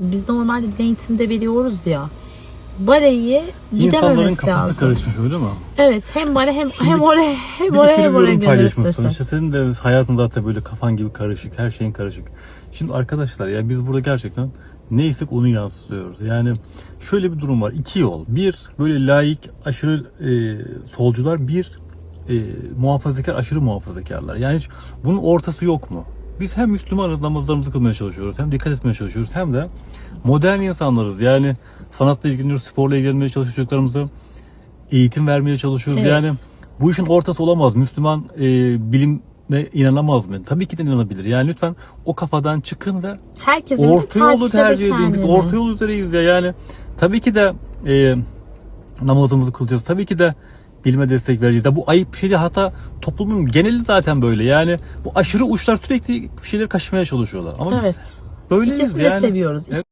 Biz normalde din eğitimde veriyoruz ya. Bareyi İnsanların gidememesi kafası lazım. karışmış öyle mi? Evet hem bare hem hem oraya hem oraya hem oraya paylaşmışsın. gönderirsin. İşte senin de hayatın zaten böyle kafan gibi karışık, her şeyin karışık. Şimdi arkadaşlar ya biz burada gerçekten neysek onu yansıtıyoruz. Yani şöyle bir durum var. İki yol. Bir böyle laik aşırı e, solcular, bir e, muhafazakar aşırı muhafazakarlar. Yani hiç bunun ortası yok mu? Biz hem Müslümanız namazlarımızı kılmaya çalışıyoruz hem dikkat etmeye çalışıyoruz hem de modern insanlarız. Yani sanatla ilgileniyoruz, sporla ilgilenmeye çalışıyoruz çocuklarımıza eğitim vermeye çalışıyoruz. Evet. Yani bu işin ortası olamaz. Müslüman e, bilime inanamaz mı? Tabii ki de inanabilir. Yani lütfen o kafadan çıkın ve Herkesin orta yolu tercih edin. Biz orta yol üzereyiz ya. Yani tabii ki de e, namazımızı kılacağız. Tabii ki de bilime destek vereceğiz. Ya bu ayıp bir şey değil. Hatta toplumun geneli zaten böyle. Yani bu aşırı uçlar sürekli bir şeyler kaşımaya çalışıyorlar. Ama Evet. biz böyleyiz İkisini de yani. seviyoruz. Evet.